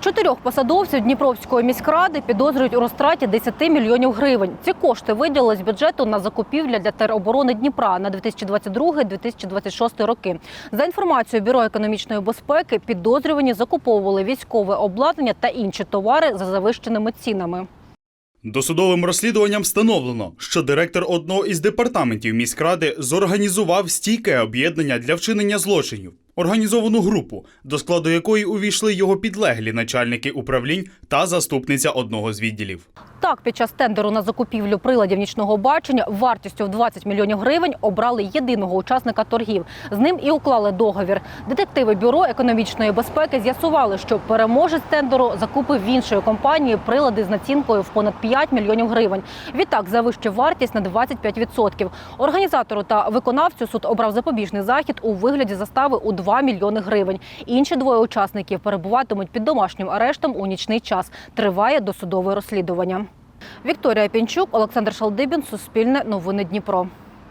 Чотирьох посадовців Дніпровської міськради підозрюють у розтраті 10 мільйонів гривень. Ці кошти виділили з бюджету на закупівля для тероборони Дніпра на 2022-2026 роки. За інформацією Бюро економічної безпеки, підозрювані закуповували військове обладнання та інші товари за завищеними цінами. Досудовим розслідуванням встановлено, що директор одного із департаментів міськради зорганізував стійке об'єднання для вчинення злочинів, організовану групу, до складу якої увійшли його підлеглі начальники управлінь та заступниця одного з відділів. Так, під час тендеру на закупівлю приладів нічного бачення вартістю в 20 мільйонів гривень обрали єдиного учасника торгів. З ним і уклали договір. Детективи бюро економічної безпеки з'ясували, що переможець тендеру закупив в іншої компанії прилади з націнкою в понад 5 мільйонів гривень. Відтак завищив вартість на 25%. Організатору та виконавцю суд обрав запобіжний захід у вигляді застави у 2 мільйони гривень. Інші двоє учасників перебуватимуть під домашнім арештом у нічний час. Триває досудове розслідування. Вікторія Пінчук, Олександр Шалдибін, Суспільне новини Дніпро.